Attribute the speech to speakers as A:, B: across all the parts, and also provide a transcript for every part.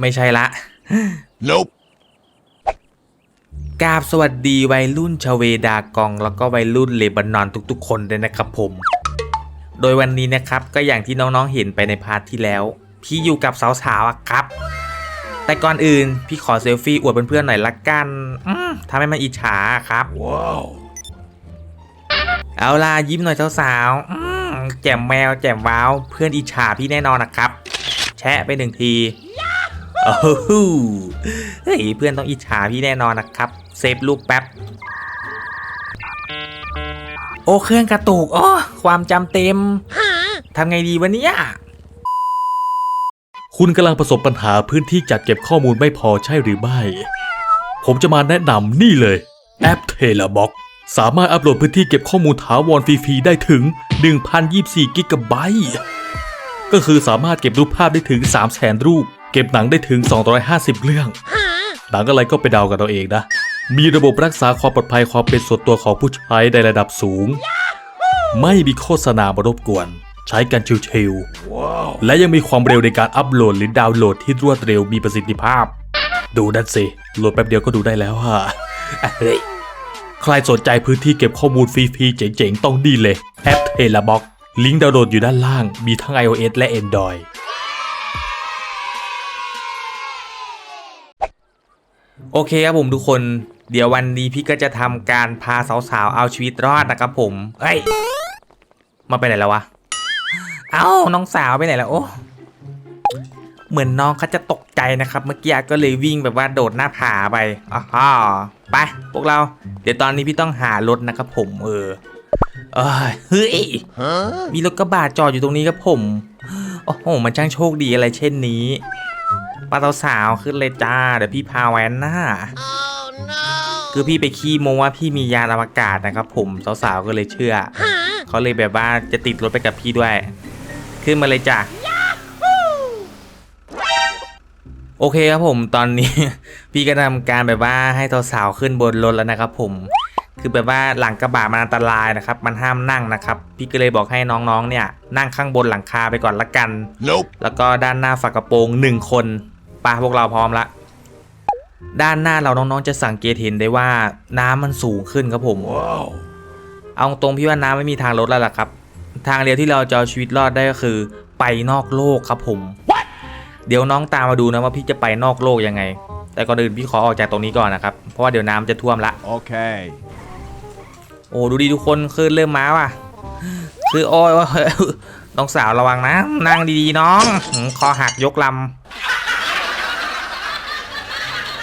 A: ไม่ใช่ละ
B: Nope.
A: กราบสวัสดีวัยรุ่นชเวดากอง แล้วก็วัยรุ่นเลบานอนทุกๆ คนเลยนะครับผม โดยวันนี้นะครับก็อย่างที่น้องๆเห็นไปในพาร์ทที่แล้ว พี่อยู่กับสาวๆอะครับ แต่ก่อนอื่นพี่ขอเซลฟี่อวดเพื่อนๆหน่อยละกันอืมทำให้มันอิจฉาครับ
B: Wow.
A: เอาล่ะยิ้มหน่อยสาวๆอืมแจ่มแมวแจ่มว้าว เพื่อนอิจฉาพี่แน่นอนนะครับ แชะไปหนึ่งที โอ้โหเฮ้ยเพื่อนต้องอิจฉาพี่แน่นอนนะครับ เซฟรูปแป๊บ โอ้เครื่องกระตุกโอ้ความจำเต็มทำไงดีวะเนี่ย
C: คุณกำลังประสบปัญหาพื้นที่จัดเก็บข้อมูลไม่พอใช่หรือไม่ ผมจะมาแนะนำนี่เลย แอป t e l a b o x สามารถอัปโหลดพื้นที่เก็บข้อมูลถาวรฟรีๆได้ถึง 1,024 กิกะไบต์ ก็คือสามารถเก็บรูปภาพได้ถึง 300,000 รูป เก็บหนังได้ถึง 250 เรื่อง หนังอะไรก็ไปเดากันเอาเองนะ มีระบบรักษาความปลอดภัยความเป็นส่วนตัวของผู้ใช้ในระดับสูง ไม่มีโฆษณามารบกวน ใช้กันชิวๆ
B: Wow.
C: และยังมีความเร็วในการอัปโหลดหรือดาวน์โหลดที่รวดเร็วมีประสิทธิภาพ ดูนั่นสิ โหลดแป๊บเดียวก็ดูได้แล้วฮะเฮ้ยใครสนใจพื้นที่เก็บข้อมูลฟรีๆเจ๋งๆ ต้องดีเลย แอป t e l a b o x ลิงก์ดาวน์โหลดอยู่ด้านล่าง มีทั้ง iOS และ Android
A: โอเคครับผมทุกคน เดี๋ยววันนี้พี่ก็จะทำการพาสาวๆเอาชีวิตรอดนะครับผมเฮ้ยมาไปไหนแล้ววะ เอ้าน้องสาวไปไหนแล้วโอ้เหมือนน้องเขาจะตกใจนะครับ เมื่อกี้ก็เลยวิ่งแบบว่าโดดหน้าผาไปอ๋อไปพวกเรา เดี๋ยวตอนนี้พี่ต้องหารถนะครับผมเออเอ้ยเฮ้ยมีรถกระบะจอดอยู่ตรงนี้ครับผม โอ้โห มันช่างโชคดีอะไรเช่นนี้ ป้าสาวๆขึ้นเลยจ้า เดี๋ยวพี่พาแวนหน้าคือพี่ไปขี้โมว่าพี่มียานอวกาศนะครับ ผมสาวๆก็เลยเชื่อเขาเลยแบบว่าจะติดรถไปกับพี่ด้วย ขึ้นมาเลยจ้ะโอเคครับผมตอนนี้พี่ก็ทำการแบบว่าให้สาวๆขึ้นบนรถแล้วนะครับ ผมคือแบบว่าหลังกระบะมันอันตรายนะครับ มันห้ามนั่งนะครับ พี่ก็เลยบอกให้น้องๆเนี่ย นั่งข้างบนหลังคาไปก่อนละกัน
B: Nope.
A: แล้วก็ด้านหน้าฝากระโปรงหนึ่งคนไปะพวกเราพร้อมละ ด้านหน้าเราน้องๆจะสังเกตเห็นได้ว่าน้ำมันสูงขึ้นครับผม
B: Wow.
A: เอาตรงพี่ว่าน้ำไม่มีทางลดแล้วล่ะครับ ทางเดียวที่เราจะเอาชีวิตรอดได้ก็คือ ไปนอกโลกครับผมเดี๋ยวน้องตามมาดูนะว่าพี่จะไปนอกโลกยังไง แต่ก่อนอื่นพี่ขอออกจากตรงนี้ก่อนนะครับ เพราะว่าเดี๋ยวน้ำจะท่วมละ
B: Okay.
A: โอ้ดูดีทุกคนขึ้นเริ่มมาว่ะ คือโอ้ยโอ้ยน้องสาวระวังนะ นั่งดีๆน้องหืมคอหักยกลำ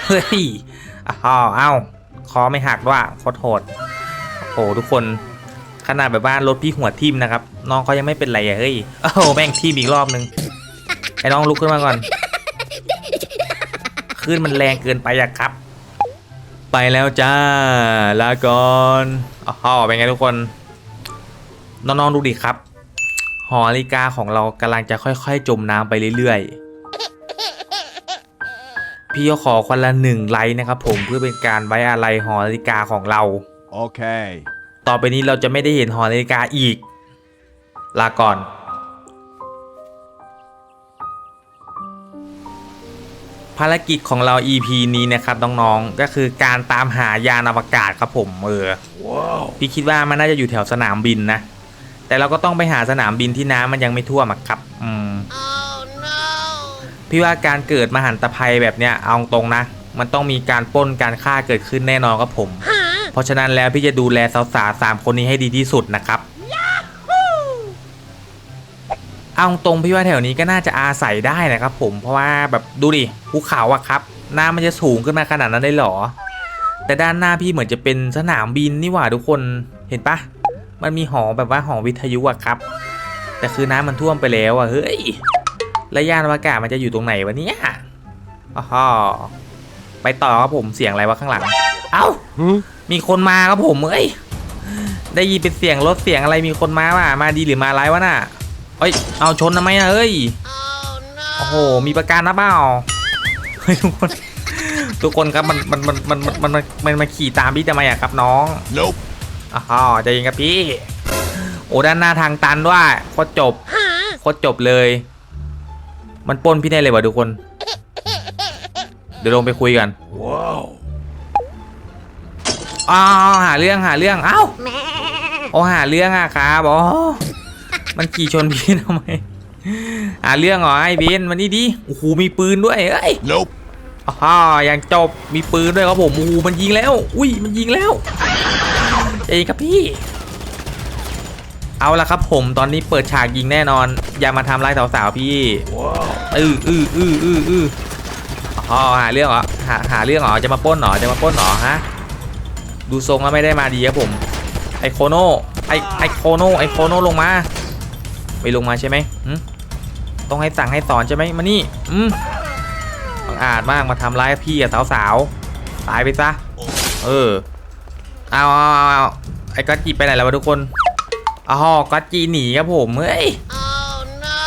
A: เฮ้ยอ้าวเอ้าคอไม่หักด้วยโคตรโหดโอ้โหทุกคนขนาดแบบว่ารถพี่หัวทิ่มนะครับ น้องเขายังไม่เป็นไรอะเฮ้ยโอ้โหแม่งทิ่มอีกรอบนึงไอ้น้องลุกขึ้นมาก่อนขึ้นมันแรงเกินไปอะครับ ไปแล้วจ้าลาก่อนอ๋อเป็นไงทุกคน น้องๆดูดิครับ หอนาฬิกาของเรากำลังจะค่อยๆ จมน้ำไปเรื่อยๆ พี่ก็ขอคนละหนึ่งไลค์นะครับผมเพื่อเป็นการไว้อะไรหอนาฬิกาของเรา
B: Okay.
A: ต่อไปนี้เราจะไม่ได้เห็นหอนาฬิกาอีก ลาก่อนภารกิจของเรา EP นี้นะครับน้องๆ ก็คือการตามหายานอวกาศครับผมเออ
B: Wow.
A: พี่คิดว่ามันน่าจะอยู่แถวสนามบินนะ แต่เราก็ต้องไปหาสนามบินที่น้ำมันยังไม่ท่วมอะครับ อืม พี่ว่าการเกิดมหันตภัยแบบเนี้ยเอาตรงนะ มันต้องมีการปล้นการฆ่าเกิดขึ้นแน่นอนครับผม เพราะฉะนั้นแล้วพี่จะดูแลสาวๆสามคนนี้ให้ดีที่สุดนะครับเอาตรงพี่ว่าแถวนี้ก็น่าจะอาศัยได้นะครับผมเพราะว่าแบบดูดิภูเขาอะครับน้ำมันจะสูงขึ้นมาขนาดนั้นได้หรอ แต่ด้านหน้าพี่เหมือนจะเป็นสนามบินนี่หว่าทุกคนเห็นปะมันมีหอแบบว่าหอวิทยุอะครับ แต่คือน้ำมันท่วมไปแล้วอะเฮ้ย แล้วยานอวกาศมันจะอยู่ตรงไหนวะเนี่ยอ๋อไปต่อครับผมเสียงอะไรวะข้างหลัง เอ้า
B: Hmm?
A: มีคนมาครับผมเอ้ย ได้ยินเป็นเสียงรถเสียงอะไรมีคนมาว่ะมาดีหรือมาร้ายวะน่ะเอ้ย เอาชนทำไมอะเอ้ย โอ้โห มีประกันนะเปล่า เฮ้ยทุกคน ทุกคนครับมันมันมันมันมันมันมันมาขี่ตามพี่ทำไมอะครับน้อง
B: Nope.
A: อ๋อใจเย็นครับพี่ โอ้ด้านหน้าทางตันด้วยโคตรจบโคตรจบเลย มันปล้นพี่ได้เลยวะทุกคนดี๋ยวลงไปคุยกัน
B: Wow.
A: อ้าวหาเรื่องหาเรื่องเอ้าโอ้หาเรื่องอะครับอ๋อมันขี่ชนพี่ทำไมหาเรื่องเหรอไอ้บินมันนี่ดิโอ้โหมีปืนด้วยเอ้ย
B: Nope.
A: อ่ายังจบมีปืนด้วยครับผมโอ้โหมันยิงแล้ว อุ้ยมันยิงแล้วเอ้ยครับพี่ เอาละครับผมตอนนี้เปิดฉากยิงแน่นอน อย่ามาทำร้ายสาวๆพี่
B: Wow.
A: อืออืออืออืออืออ๋อหาเรื่องเหรอหาหาเรื่องเหรอจะมาปล้นเหรอจะมาปล้นเหรอฮะดูทรงแล้วไม่ได้มาดีครับผมไอโคโนไอไอโคโนไอโคโนลงมาไม่ลงมาใช่ไหมหึต้องให้สั่งให้สอนใช่ไหมมานี่อืมบังอาจมากมาทำร้ายพี่กับสาวๆตายไปซะเออเอาเอาเอาเอาไอ้กัจจีไปไหนแล้ววะทุกคน อ๋อกัจจีหนีครับผมเฮ้ย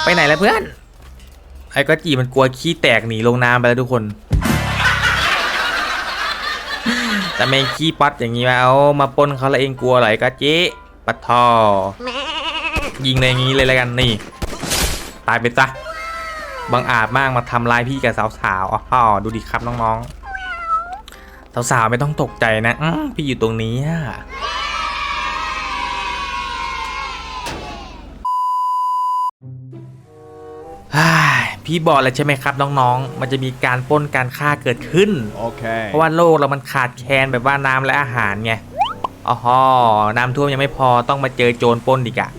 A: ไปไหนแล้วเพื่อน ไอ้ก็จีมันกลัวขี้แตกหนีลงน้ำไปแล้วทุกคน แต่แม่งขี้ปัดอย่างงี้มาเอามาปล้นเขาแล้วเองกลัวเหรอไอ้ก็จีปัดทอยิงเลยอย่างงี้เลยแล้วกันนี่ ตายไปซะบังอาจมากมาทำร้ายพี่กับสาวๆอ๋อดูดิครับน้องๆ สาวๆไม่ต้องตกใจนะอื้อพี่อยู่ตรงนี้อะ พี่บอกแล้วใช่ไหมครับน้องๆ มันจะมีการปล้นการฆ่าเกิดขึ้น
B: Okay.
A: เพราะว่าโลกเรามันขาดแคลนแบบว่าน้ำและอาหารไงอ๋อฮอน้ำท่วมยังไม่พอต้องมาเจอโจรปล้นอีกอะ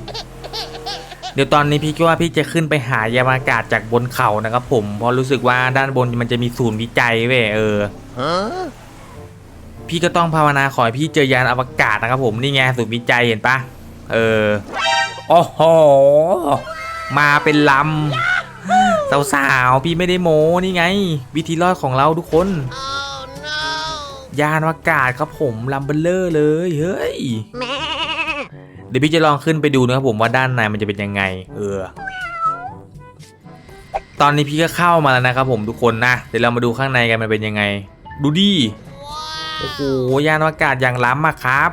A: เดี๋ยวตอนนี้พี่คิดว่าพี่จะขึ้นไปหายานอากาศจากบนเขานะครับผม เพราะรู้สึกว่าด้านบนมันจะมีศูนย์วิจัยเว้ยเออ
B: Huh?
A: พี่ก็ต้องภาวนาขอให้พี่เจอยานอวกาศนะครับผมนี่ไงศูนย์วิจัยเห็นปะเออโอ้โหมาเป็นลำ สาวๆ พี่ไม่ได้โม้นี่ไง วิธีรอดของเราทุกคน ยานอวกาศครับผมลำเบลเลอร์เลยเฮ้ย เดี๋ยวพี่จะลองขึ้นไปดูนะครับผมว่าด้านในมันจะเป็นยังไง เออ ตอนนี้พี่ก็เข้ามาแล้วนะครับผมทุกคนนะ เดี๋ยวเรามาดูข้างในกันมันเป็นยังไง ดูดิโอ้โหยานอวกาศอย่างล้ำอะครับ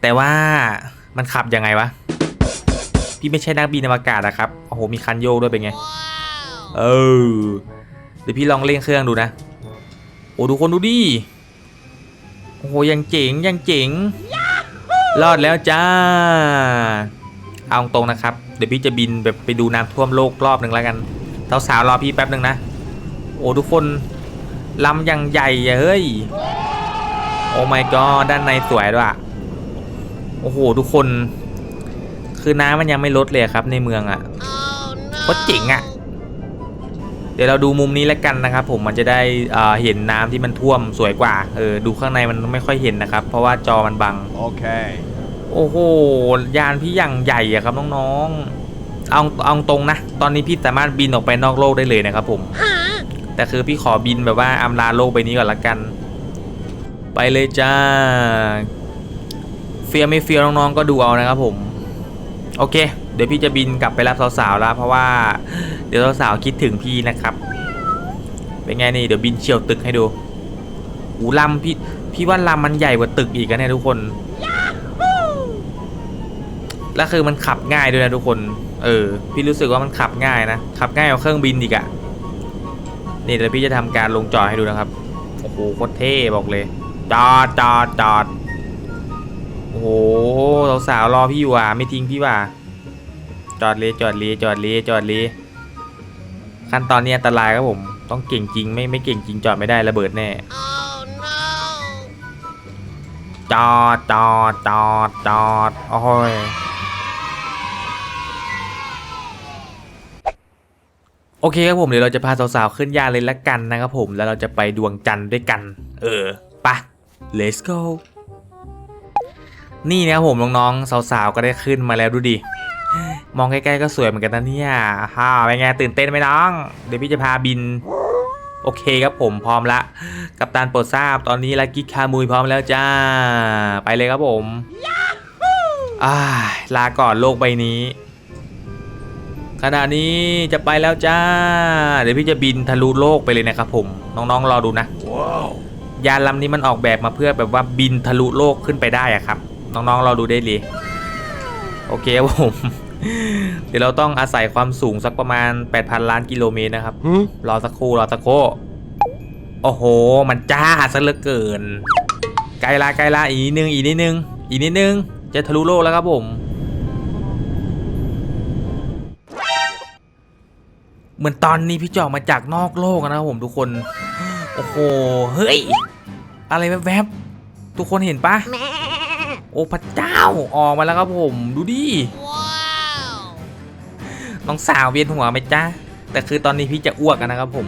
A: แต่ว่ามันขับยังไงวะ พี่ไม่ใช่นักบินอวกาศนะครับโอ้โหมีคันโยกด้วยเป็นไงเออเดี๋ยวพี่ลองเร่งเครื่องดูนะโอ้ทุกคนดูดิโอ้โหยังเจ๋งยังเจ๋งรอดแล้วจ้าเอาตรงนะครับ เดี๋ยวพี่จะบินแบบไปดูน้ำท่วมโลกรอบหนึ่งแล้วกันสาวๆรอพี่แป๊บหนึ่งนะ โอ้ทุกคนลำย่างใหญ่เฮ้ยโอ้ my god ด้านในสวยด้วยอะโอ้โหทุกคน คือน้ำมันยังไม่ลดเลยครับในเมืองอะโคตรเจ๋งอะเดี๋ยวเราดูมุมนี้แล้วกันนะครับ ผมมันจะได้เอ่อเห็นน้ำที่มันท่วมสวยกว่าเออดูข้างในมันไม่ค่อยเห็นนะครับ เพราะว่าจอมันบัง
B: Okay.
A: โอ้โหยานพี่อย่างใหญ่อะครับน้องๆเอาเอาตรงนะตอนนี้พี่สามารถบินออกไปนอกโลกได้เลยนะครับ ผมแต่คือพี่ขอบินแบบว่าอำลาโลกไปนี้ก่อนละกัน ไปเลยจ้าเฟียไม่เฟียน้องๆก็ดูเอานะครับผม โอเค เดี๋ยวพี่จะบินกลับไปรับสาวๆแล้ว เพราะว่าเดี๋ยวสาวๆคิดถึงพี่นะครับ เป็นไงนี่เดี๋ยวบินเฉียวตึกให้ดูอูลำพี่พี่ว่าลำมันใหญ่กว่าตึกอีกนะเนี่ยทุกคน แล้วคือมันขับง่ายด้วยนะทุกคน เออ พี่รู้สึกว่ามันขับง่ายนะ ขับง่ายกว่าเครื่องบินอีกอะนี่เดี๋ยวพี่จะทำการลงจอดให้ดูนะครับ โอ้โหโคตรเท่บอกเลย จอดจอดจอด โอ้โหสาวๆรอพี่อยู่ว่ะไม่ทิ้งพี่ว่ะจอดเลยจอดเลยจอดเลยจอดเลยขั้นตอนนี้อันตรายครับผม ต้องเก่งจริงไม่ไม่เก่งจริงจอดไม่ได้ระเบิดแน่จอดจอดจอดจอดโอ้ยโอเคครับผมเดี๋ยวเราจะพาสาวๆขึ้นยาเลยละกันนะครับผมแล้วเราจะไปดวงจันทร์ด้วยกัน เออไปะ let's go นี่นะครับผมน้องๆสาวๆก็ได้ขึ้นมาแล้วดูดิมองใกล้ๆก็สวยเหมือนกันนะเนี่ยฮ่าเป็นไงตื่นเต้นไหมน้อง เดี๋ยวพี่จะพาบิน โอเคครับผมพร้อมละ กัปตันโปรดทราบตอนนี้ลากิคามุยพร้อมแล้วจ้า ไปเลยครับผมอ่าลาก่อนโลกใบนี้ ขณะนี้จะไปแล้วจ้า เดี๋ยวพี่จะบินทะลุโลกไปเลยนะครับผมน้องๆรอดูนะ
B: Wow.
A: ยานลำนี้มันออกแบบมาเพื่อแบบว่าบินทะลุโลกขึ้นไปได้อะครับ น้องๆรอดูได้เลยโอเคครับผม เดี๋ยวเราต้องอาศัยความสูงสักประมาณ 8,000 ล้านกิโลเมตรนะครับ
B: Huh?
A: รอสักครู่รอสักครู่ โอ้โห มันจ้าซะเหลือเกิน ไกลละไกลละอีกนิดนึงอีกนิดนึงอีกนิดนึง จะทะลุโลกแล้วครับผม เหมือนตอนนี้พี่จอกมาจากนอกโลกนะครับผมทุกคน โอ้โห เฮ้ย อะไรแวบๆ ทุกคนเห็นปะ โอ้พระเจ้าออกมาแล้วครับผมดูดิน้องสาวเวียนหัวไหมจ๊ะแต่คือตอนนี้พี่จะอ้วกอะนะครับผม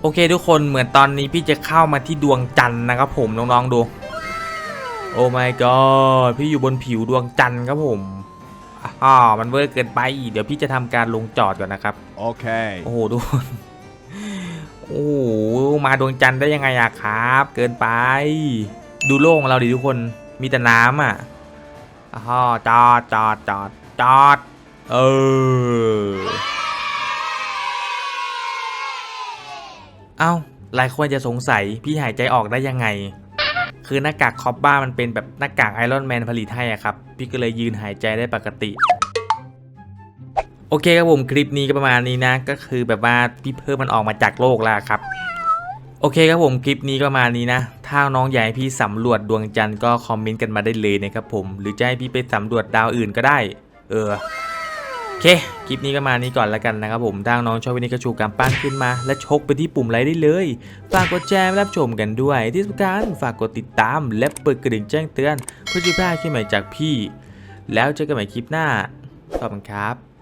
A: โอเคทุกคนเหมือนตอนนี้พี่จะเข้ามาที่ดวงจันทร์นะครับผมน้องๆดู โอ้ my god พี่อยู่บนผิวดวงจันทร์ครับผมอ๋อมันเวอร์เกินไป เดี๋ยวพี่จะทำการลงจอดก่อนนะครับ
B: Okay.
A: โอ้โหทุกคน โอ้โหมาดวงจันทร์ได้ยังไงอะครับ เกินไป ดูโลกของเราดิทุกคนมีแต่น้ำอะอ๋อจอดจอดจอดจอดเออเอ้าหลายคนจะสงสัยพี่หายใจออกได้ยังไง คือหน้ากากคอปบ้ามันเป็นแบบหน้ากากไอรอนแมนผลิตให้อะครับ พี่ก็เลยยืนหายใจได้ปกติ อเคครับผมคลิปนี้ก็ประมาณนี้นะ ก็คือแบบว่าพี่เพิ่มมันออกมาจากโลกแล้วครับ โอเคครับผมคลิปนี้ก็ประมาณนี้นะ ถ้าน้องอยากให้พี่สำรวจดวงจันทร์ก็คอมเมนต์กันมาได้เลยนะครับผม หรือจะให้พี่ไปสำรวจดาวอื่นก็ได้ เออโอเค คลิปนี้ก็มานี้ก่อนแล้วกันนะครับผมถ้าน้องชอบวิดีโอนี้ก็ชูกำปั้นขึ้นมา และชกไปที่ปุ่มไลค์ได้เลย ฝากกดแชร์และรับชมกันด้วย ที่สำคัญฝากกดติดตาม และเปิดกระดิ่งแจ้งเตือน เพื่อจะไม่พลาดคลิปใหม่จากพี่ แล้วเจอกันใหม่คลิปหน้าขอบคุณครับ